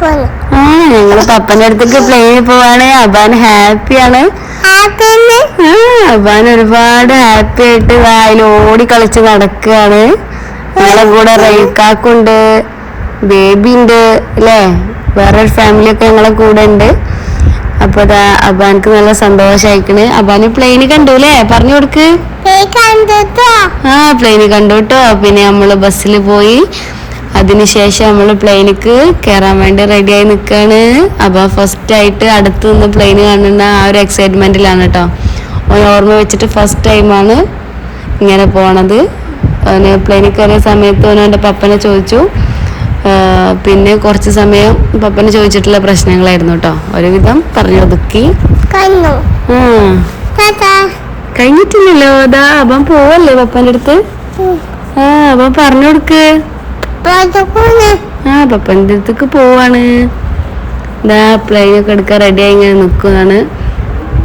പോണ്. ആ ഞങ്ങൾ പപ്പന്റെ അടുത്തേക്ക് പ്ലെയിനിൽ പോവാണ്. അബാൻ ഹാപ്പിയാണ് അബാൻ ഒരുപാട് ഹാപ്പി ആയിട്ട് അതിൽ ഓടി കളിച്ച് നടക്കുകയാണ് ഞങ്ങളെ കൂടെ റേക്കാക്കുണ്ട് ബേബി ഉണ്ട് അല്ലേ? വേറൊരു ഫാമിലി ഒക്കെ ഞങ്ങളെ കൂടെ ഉണ്ട്. അപ്പൊ അതാ അബാനക്ക് നല്ല സന്തോഷായിക്കണ്. അബാന് പ്ലെയിന് കണ്ടു അല്ലേ പറഞ്ഞു കൊടുക്ക്. ആ പ്ലെയിന് കണ്ടു കേട്ടോ പിന്നെ നമ്മൾ ബസ്സിൽ പോയി. അതിനുശേഷം നമ്മൾ പ്ലെയിനിക്ക് കയറാൻ വേണ്ടി റെഡിയായി നിൽക്കുകയാണ് അപ്പോൾ ഫസ്റ്റ് ആയിട്ട് അടുത്ത് നിന്ന് പ്ലെയിൻ കാണുന്ന ആ ഒരു എക്സൈറ്റ്മെന്റിലാണ് കേട്ടോ ഓൻ ഓർമ്മ വെച്ചിട്ട് ഫസ്റ്റ് ടൈമാണ് ഇങ്ങനെ പോണത്. അവന് പ്ലെയിനിൽ കയറിയ സമയത്ത് ഓന് എന്റെ പപ്പനെ ചോദിച്ചു. പിന്നെ കുറച്ച് സമയം പപ്പന് ചോദിച്ചിട്ടുള്ള പ്രശ്നങ്ങളായിരുന്നു കേട്ടോ ഒരുവിധം പറഞ്ഞു ഒതുക്കി. കണ്ണു ആ. താത്താ കഴിഞ്ഞിട്ടില്ലല്ലോ. അതാ അപ്പം പോവല്ലേ പപ്പന്റെ അടുത്ത്? ആ അപ്പം പറഞ്ഞു കൊടുക്ക്. ആ പപ്പന്റെ അടുത്തേക്ക് പോവാണ്. ഇതാ പ്ലെയിൻ ഒക്കെ എടുക്കാൻ റെഡി ആയി ഇങ്ങനെ നിൽക്കുന്നതാണ്